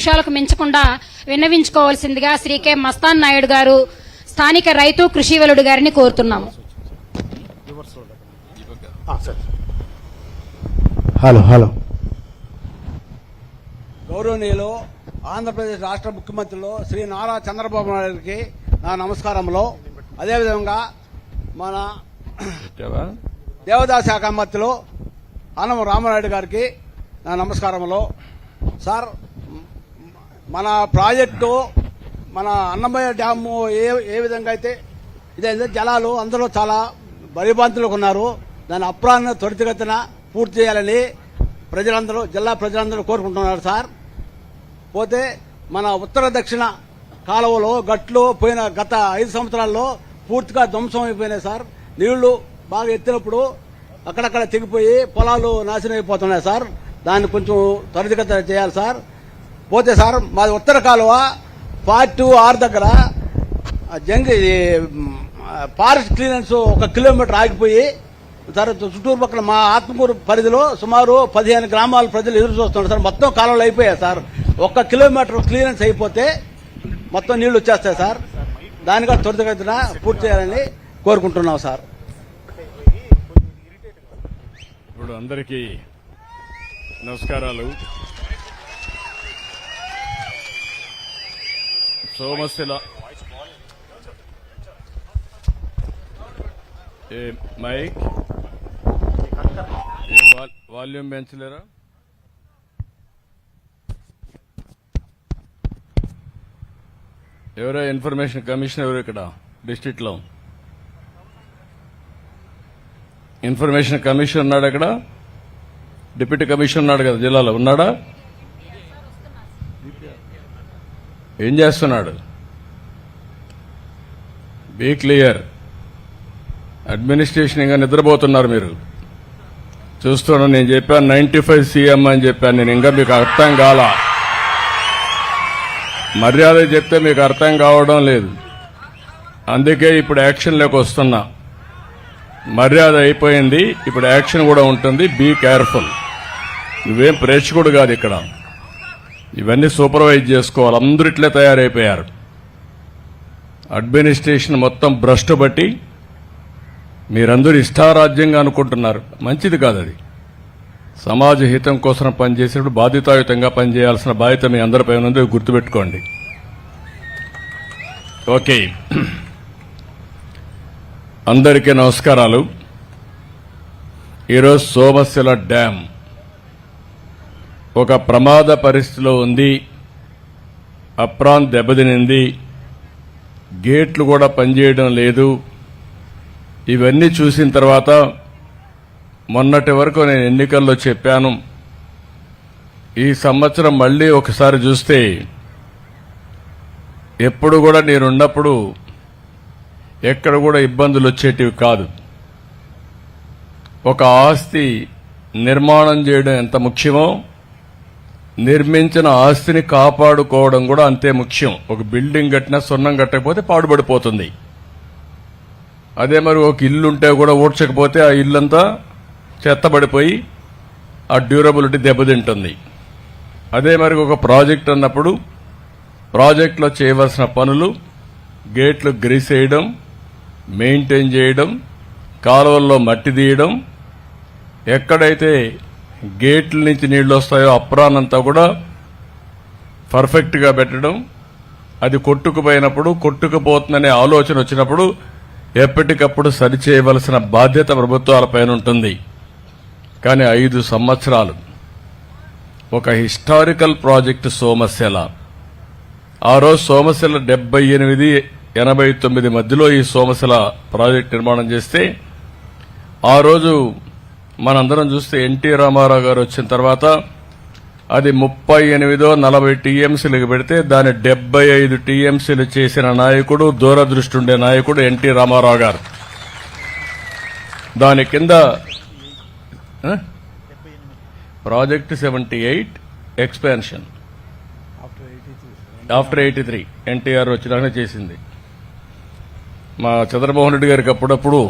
నిమిషాలకు మించకుండా విన్నవించుకోవాల్సిందిగా శ్రీ కె. మస్తాన్ నాయుడు గారు స్థానిక రైతు కృషివలుడు గారిని కోరుతున్నాము. Hello hello. గౌరవనీయులు ఆంధ్రప్రదేశ్ రాష్ట్ర ముఖ్యమంత్రులు శ్రీ నారా చంద్రబాబు నాయుడుకి నా నమస్కారములు. అదేవిధంగా మన దేవదాస్ శాఖ మంత్రులు ఆనం రామనాయుడు గారికి నా నమస్కారములు. సార్ మన ప్రాజెక్టు మన అన్నమయ్య డ్యాము ఏ ఏ విధంగా అయితే ఇదైతే జలాలు అందరూ చాలా భయభ్రాంతులకు ఉన్నారు. దాని అప్రాన్ని త్వరితగతిన పూర్తి చేయాలని ప్రజలందరూ జిల్లా ప్రజలందరూ కోరుకుంటున్నారు సార్. పోతే మన ఉత్తర దక్షిణ కాలువలో గట్లు పోయిన గత ఐదు సంవత్సరాల్లో పూర్తిగా ధ్వంసం అయిపోయినాయి సార్. నీళ్ళు బాగా ఎత్తినప్పుడు అక్కడక్కడ తెగిపోయి పొలాలు నాశనం అయిపోతున్నాయి సార్. దాన్ని కొంచెం త్వరితగతిన చేయాలి సార్. పోతే సార్ మాది ఉత్తర కాలువ పార్ట్ టూ ఆరు దగ్గర. జంగ్ ఫారెస్ట్ క్లియరెన్స్ ఒక కిలోమీటర్ ఆగిపోయి తర్వాత చుట్టూరు పక్కన మా ఆత్మకూరు పరిధిలో సుమారు పదిహేను గ్రామాల ప్రజలు ఎదురు చూస్తున్నారు. సార్ మొత్తం కాలువలు అయిపోయాయి సార్. ఒక్క కిలోమీటర్ క్లియరెన్స్ అయిపోతే మొత్తం నీళ్ళు వచ్చేస్తాయి సార్. దానిగా త్వరితగతిన పూర్తి చేయాలని కోరుకుంటున్నాం సార్. ఇప్పుడు అందరికీ నమస్కారాలు. సోమశిల. ఏ మైక్? ఏ వాల్- వాల్యూమ్ పెంచలేరా? ఎవరో ఇన్ఫర్మేషన్ కమిషన్ ఎవరు ఇక్కడ డిస్ట్రిక్ట్లో ఇన్ఫర్మేషన్ కమిషన్ ఉన్నాడు అక్కడ? డిప్యూటీ కమిషన్ ఉన్నాడు కదా జిల్లాలో. ఉన్నాడా? ఏం చేస్తున్నాడు? బీ క్లియర్ అడ్మినిస్ట్రేషన్ ఇంకా నిద్రపోతున్నారు మీరు. చూస్తున్నాను నేను చెప్పాను నైన్టీ ఫైవ్ సీఎం అని చెప్పాను. నేను ఇంకా మీకు అర్థం కాల? మర్యాద చెప్తే మీకు అర్థం కావడం లేదు. అందుకే ఇప్పుడు యాక్షన్లోకి వస్తున్నా. మర్యాద అయిపోయింది. ఇప్పుడు యాక్షన్ కూడా ఉంటుంది. బీ కేర్ఫుల్ నువ్వేం ప్రేక్షకుడు కాదు ఇక్కడ. ఇవన్నీ సూపర్వైజ్ చేసుకోవాలి. అందరూ ఇట్లే తయారైపోయారు. అడ్మినిస్ట్రేషన్ మొత్తం భ్రష్టు బట్టి మీరందరూ ఇష్టారాజ్యంగా అనుకుంటున్నారు. మంచిది కాదు అది. సమాజ హితం కోసం పనిచేసినప్పుడు బాధ్యతాయుతంగా పనిచేయాల్సిన బాధ్యత మీ అందరిపై ఉన్నది గుర్తుపెట్టుకోండి. ఓకే. అందరికీ నమస్కారాలు. ఈరోజు సోమశిల డ్యామ్ ఒక ప్రమాద పరిస్థితిలో ఉంది. అప్రాన్ దెబ్బతినింది. గేట్లు కూడా పనిచేయడం లేదు. ఇవన్నీ చూసిన తర్వాత మొన్నటి వరకు నేను ఎన్నికల్లో చెప్పాను. ఈ సంవత్సరం మళ్ళీ ఒకసారి చూస్తే ఎప్పుడు కూడా నేనున్నప్పుడు ఎక్కడ కూడా ఇబ్బందులు వచ్చేటివి కాదు. ఒక ఆస్తి నిర్మాణం చేయడం ఎంత ముఖ్యమో నిర్మించిన ఆస్తిని కాపాడుకోవడం కూడా అంతే ముఖ్యం. ఒక బిల్డింగ్ కట్టినా సున్నం కట్టకపోతే పాడుపడిపోతుంది అదే మరి ఒక ఇల్లు ఉంటే కూడా ఊడ్చకపోతే ఆ ఇల్లంతా చెత్తబడిపోయి ఆ డ్యూరబిలిటీ దెబ్బతింటుంది. అదే మరి ఒక ప్రాజెక్ట్ అన్నప్పుడు ప్రాజెక్ట్లో చేయవలసిన పనులు గేట్లు గ్రీసేయడం మెయింటైన్ చేయడం కాలువల్లో మట్టి తీయడం ఎక్కడైతే గేట్ల నుంచి నీళ్ళు వస్తాయో అప్రానంతా కూడా పర్ఫెక్ట్గా పెట్టడం. అది కొట్టుకుపోయినప్పుడు కొట్టుకుపోతుందనే ఆలోచన వచ్చినప్పుడు ఎప్పటికప్పుడు సరిచేయవలసిన బాధ్యత ప్రభుత్వాలపైన ఉంటుంది. కానీ ఐదు సంవత్సరాలు. ఒక హిస్టారికల్ ప్రాజెక్ట్ సోమశిల. ఆ రోజు సోమశిల డెబ్బై ఎనిమిది ఎనభై తొమ్మిది మధ్యలో ఈ సోమశిల ప్రాజెక్ట్ నిర్మాణం చేస్తే ఆ రోజు మనందరం చూస్తే ఎన్టీ రామారావు గారు వచ్చిన తర్వాత అది ముప్పై ఎనిమిదో నలభై టీఎంసీలకు పెడితే దాన్ని డెబ్బై ఐదు టీఎంసీలు చేసిన నాయకుడు దూరదృష్టి ఉండే నాయకుడు ఎన్టీ రామారావు గారు. దాని కింద project seventy eight expansion. After eighty three NTR వచ్చినాకనే చేసింది. మా చంద్రమోహన్ రెడ్డి గారికి అప్పుడప్పుడు